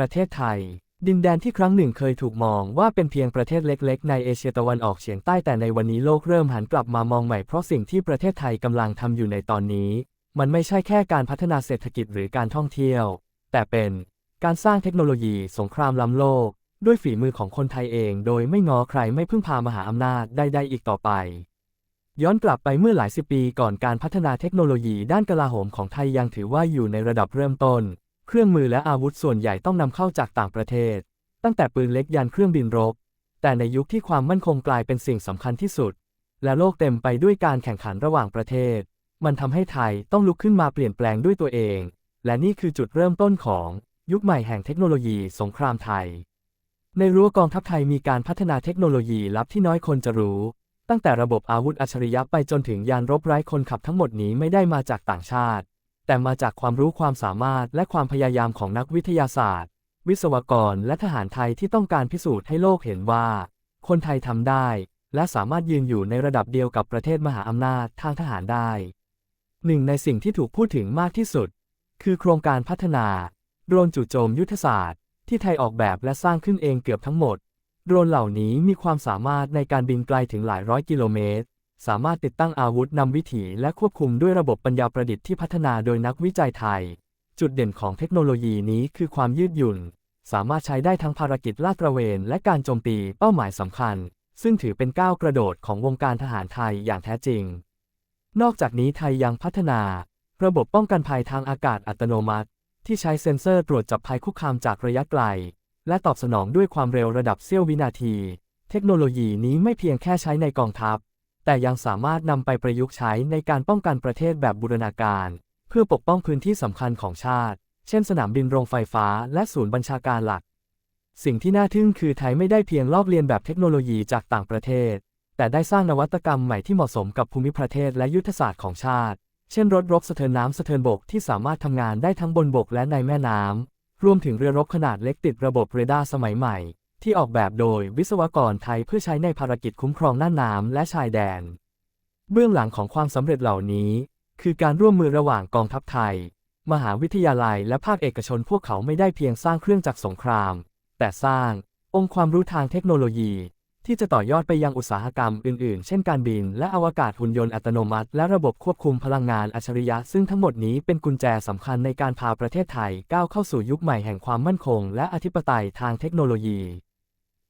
ประเทศไทย ดินแดนที่ครั้งหนึ่งเคยถูกมองว่าเป็นเพียงประเทศเล็กๆ ในเอเชียตะวันออกเฉียงใต้แต่ในวันนี้โลกเริ่มหันกลับมามองใหม่เพราะสิ่งที่ประเทศไทยกำลังทำอยู่ในตอนนี้ มันไม่ใช่แค่การพัฒนาเศรษฐกิจหรือการท่องเที่ยว แต่เป็นการสร้างเทคโนโลยีสงครามล้ำโลก ด้วยฝีมือของคนไทยเอง โดยไม่ง้อใครไม่พึ่งพามหาอำนาจใดๆอีกต่อไปย้อนกลับไปเมื่อหลายสิบปีก่อนการพัฒนาเทคโนโลยีด้านกลาโหมของไทยยังถือว่าอยู่ในระดับเริ่มต้น เครื่องมือและอาวุธส่วนใหญ่ต้องนำเข้าจากต่างประเทศ ตั้งแต่ปืนเล็กยันเครื่องบินรบ แต่ในยุคที่ความมั่นคงกลายเป็นสิ่งสำคัญที่สุด และโลกเต็มไปด้วยการแข่งขันระหว่างประเทศ มันทำให้ไทยต้องลุกขึ้นมาเปลี่ยนแปลงด้วยตัวเอง และนี่คือจุดเริ่มต้นของยุคใหม่แห่งเทคโนโลยีสงครามไทย ในรั้วกองทัพไทยมีการพัฒนาเทคโนโลยีลับที่น้อยคนจะรู้ ตั้งแต่ระบบอาวุธอัจฉริยะไปจนถึงยานรบไร้คนขับทั้งหมดนี้ไม่ได้มาจากต่างชาติ แต่มาจากความรู้ความสามารถและความพยายามของนักวิทยาศาสตร์ วิศวกรและทหารไทยที่ต้องการพิสูจน์ให้โลกเห็นว่า คนไทยทำได้ และสามารถยืนอยู่ในระดับเดียวกับประเทศมหาอำนาจทางทหารได้ หนึ่งในสิ่งที่ถูกพูดถึงมากที่สุด คือโครงการพัฒนาโดรนจู่โจมยุทธศาสตร์ ที่ไทยออกแบบและสร้างขึ้นเองเกือบทั้งหมดโดรนเหล่านี้มีความสามารถในการบินไกลถึงหลายร้อยกิโลเมตร สามารถติดตั้งอาวุธนำวิถีและควบคุมด้วยระบบปัญญาประดิษฐ์ที่พัฒนาโดยนักวิจัยไทย จุดเด่นของเทคโนโลยีนี้คือความยืดหยุ่น สามารถใช้ได้ทั้งภารกิจลาดตระเวนและการโจมตีเป้าหมายสำคัญ ซึ่งถือเป็นก้าวกระโดดของวงการทหารไทยอย่างแท้จริง นอกจากนี้ไทยยังพัฒนา ระบบป้องกันภัยทางอากาศอัตโนมัติ ที่ใช้เซ็นเซอร์ตรวจจับภัยคุกคามจากระยะไกล และตอบสนองด้วยความเร็วระดับเสี้ยววินาที เทคโนโลยีนี้ไม่เพียงแค่ใช้ในกองทัพ แต่ยังสามารถนำไปประยุกต์ใช้ในการป้องกันประเทศแบบบูรณาการ เพื่อปกป้องพื้นที่สำคัญของชาติ เช่นสนามบินโรงไฟฟ้า และศูนย์บัญชาการหลัก สิ่งที่น่าทึ่งคือไทยไม่ได้เพียงลอกเลียนแบบเทคโนโลยีจากต่างประเทศ แต่ได้สร้างนวัตกรรมใหม่ที่เหมาะสมกับภูมิประเทศและยุทธศาสตร์ของชาติ เช่นรถรบสะเทินน้ำสะเทินบกที่สามารถทำงานได้ทั้งบนบกและในแม่น้ำรวมถึงเรือรบขนาดเล็กติดระบบเรดาร์สมัยใหม่ ที่ออกแบบโดยวิศวกรไทยเพื่อใช้ในภารกิจคุ้มครองน่านน้ำและชายแดน เบื้องหลังของความสำเร็จเหล่านี้ คือการร่วมมือระหว่างกองทัพไทย มหาวิทยาลัยและภาคเอกชนพวกเขาไม่ได้เพียงสร้างเครื่องจักรสงคราม แต่สร้างองค์ความรู้ทางเทคโนโลยี ที่จะต่อยอดไปยังอุตสาหกรรมอื่นๆ เช่นการบิน และอวกาศหุ่นยนต์อัตโนมัติ และระบบควบคุมพลังงานอัจฉริยะ ซึ่งทั้งหมดนี้เป็นกุญแจสำคัญในการพาประเทศไทยก้าวเข้าสู่ยุคใหม่แห่งความมั่นคง และอธิปไตยทางเทคโนโลยี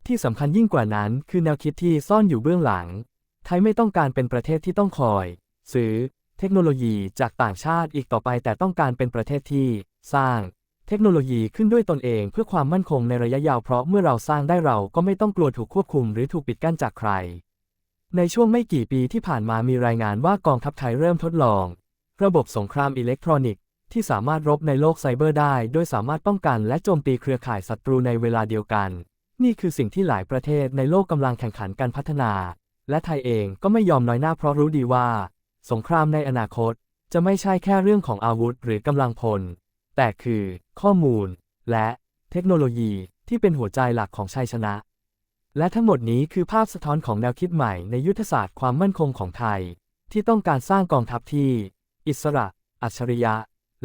ที่สำคัญยิ่งกว่านั้นคือแนวคิดที่ซ่อนอยู่เบื้องหลัง ไทยไม่ต้องการเป็นประเทศที่ต้องคอย ซื้อ เทคโนโลยีจากต่างชาติอีกต่อไป แต่ต้องการเป็นประเทศที่ สร้าง เทคโนโลยีขึ้นด้วยตนเองเพื่อความมั่นคงในระยะยาวเพราะเมื่อเราสร้างได้เราก็ไม่ต้องกลัวถูกควบคุมหรือถูกปิดกั้นจากใคร ในช่วงไม่กี่ปีที่ผ่านมามีรายงานว่ากองทัพไทยเริ่มทดลอง ระบบสงครามอิเล็กทรอนิกส์ที่สามารถรบในโลกไซเบอร์ได้ โดยสามารถป้องกันและโจมตีเครือข่ายศัตรูในเวลาเดียวกัน นี่คือสิ่งที่หลายประเทศในโลกกำลังแข่งขันกันพัฒนา และไทยเองก็ไม่ยอมน้อยหน้าเพราะรู้ดีว่า สงครามในอนาคตจะไม่ใช่แค่เรื่องของอาวุธหรือกำลังพล แต่คือ ข้อมูล และเทคโนโลยีที่เป็นหัวใจหลักของชัยชนะ และทั้งหมดนี้คือภาพสะท้อนของแนวคิดใหม่ในยุทธศาสตร์ความมั่นคงของไทย ที่ต้องการสร้างกองทัพที่ อิสระ อัจฉริยะ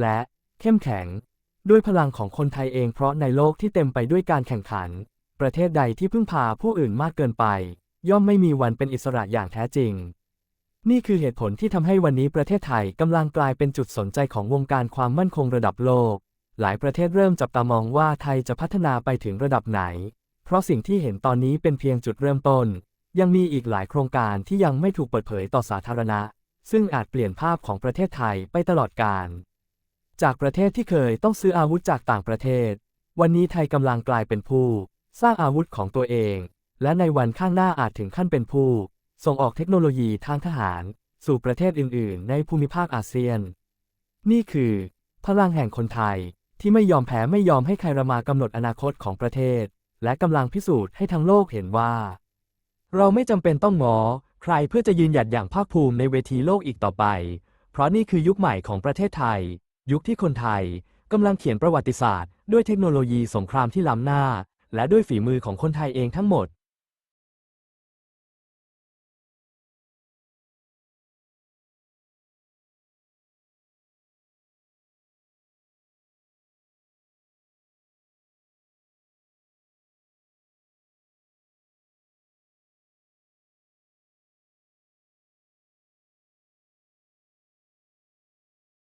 และเข้มแข็ง ด้วยพลังของคนไทยเองเพราะในโลกที่เต็มไปด้วยการแข่งขัน ประเทศใดที่พึ่งพาผู้อื่นมากเกินไป ย่อมไม่มีวันเป็นอิสระอย่างแท้จริง นี่คือเหตุผลที่ทำให้วันนี้ประเทศไทยกำลังกลายเป็นจุดสนใจของวงการความมั่นคงระดับโลก หลายประเทศเริ่มจับตามองว่าไทยจะพัฒนาไปถึงระดับไหน เพราะสิ่งที่เห็นตอนนี้เป็นเพียงจุดเริ่มต้น ยังมีอีกหลายโครงการที่ยังไม่ถูกเปิดเผยต่อสาธารณะ ซึ่งอาจเปลี่ยนภาพของประเทศไทยไปตลอดกาลจากประเทศที่เคยต้องซื้ออาวุธจากต่างประเทศ วันนี้ไทยกำลังกลายเป็นผู้ สร้างอาวุธของตัวเอง และในวันข้างหน้าอาจถึงขั้นเป็นผู้ ส่งออกเทคโนโลยีทางทหาร สู่ประเทศอื่น ๆ ในภูมิภาคอาเซียน นี่คือ พลังแห่งคนไทยที่ไม่ยอมแพ้ไม่ยอมให้ใครมากำหนดอนาคตของประเทศ และกำลังพิสูจน์ให้ทั้งโลกเห็นว่า เราไม่จำเป็นต้องงอใครเพื่อจะยืนหยัดอย่างภาคภูมิในเวทีโลกอีกต่อไป เพราะนี่คือยุคใหม่ของประเทศไทย ยุคที่คนไทยกำลังเขียนประวัติศาสตร์ ด้วยเทคโนโลยีสงครามที่ล้ำหน้า และด้วยฝีมือของคนไทยเองทั้งหมด